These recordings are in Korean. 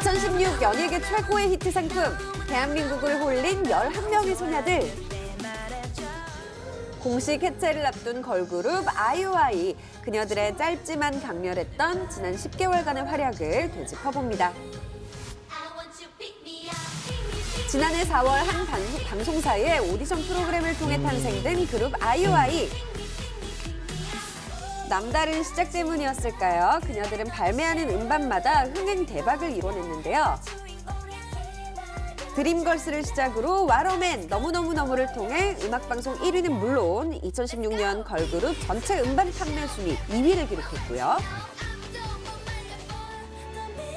2016 연예계 최고의 히트 상품, 대한민국을 홀린 11명의 소녀들. 공식 해체를 앞둔 걸그룹 아이오아이. 그녀들의 짧지만 강렬했던 지난 10개월간의 활약을 되짚어봅니다. 지난해 4월 한 방송- 방송사의 오디션 프로그램을 통해 탄생된 그룹 아이오아이. 남다른 시작 때문이었을까요? 그녀들은 발매하는 음반마다 흥행 대박을 이뤄냈는데요. 드림걸스를 시작으로 와로맨 너무너무너무를 통해 음악방송 1위는 물론 2016년 걸그룹 전체 음반 판매 순위 2위를 기록했고요.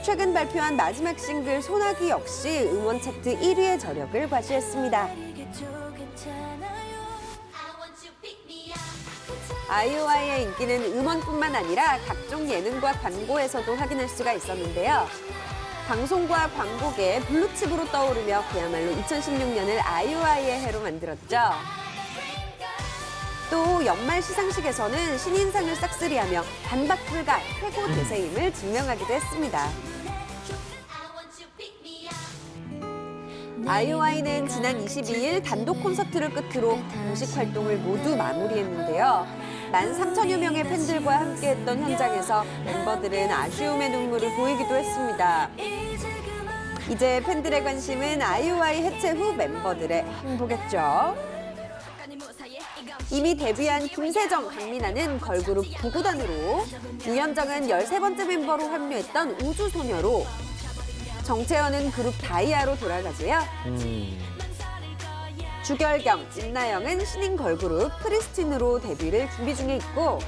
최근 발표한 마지막 싱글 소나기 역시 음원 차트 1위의 저력을 과시했습니다. 아이오아이의 인기는 음원뿐만 아니라 각종 예능과 광고에서도 확인할 수가 있었는데요. 방송과 광고계 블루칩으로 떠오르며 그야말로 2016년을 아이오아이의 해로 만들었죠. 또 연말 시상식에서는 신인상을 싹쓸이하며 반박 불가 최고 대세임을 증명하기도 했습니다. 아이오아이는 지난 22일 단독 콘서트를 끝으로 공식 활동을 모두 마무리했는데요. 13,000여 명의 팬들과 함께했던 현장에서 멤버들은 아쉬움의 눈물을 보이기도 했습니다. 이제 팬들의 관심은 아이오아이 해체 후 멤버들의 행보겠죠. 이미 데뷔한 김세정, 강민아는 걸그룹 구구단으로, 유현정은 13번째 멤버로 합류했던 우주소녀로, 정채연은 그룹 다이아로 돌아가고요. 주결경, 임나영은 신인 걸그룹 프리스틴으로 데뷔를 준비 중에 있고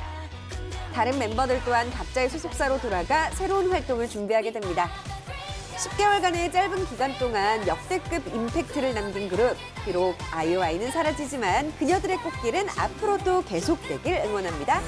다른 멤버들 또한 각자의 소속사로 돌아가 새로운 활동을 준비하게 됩니다. 10개월간의 짧은 기간 동안 역대급 임팩트를 남긴 그룹. 비록 아이오아이는 사라지지만 그녀들의 꽃길은 앞으로도 계속되길 응원합니다.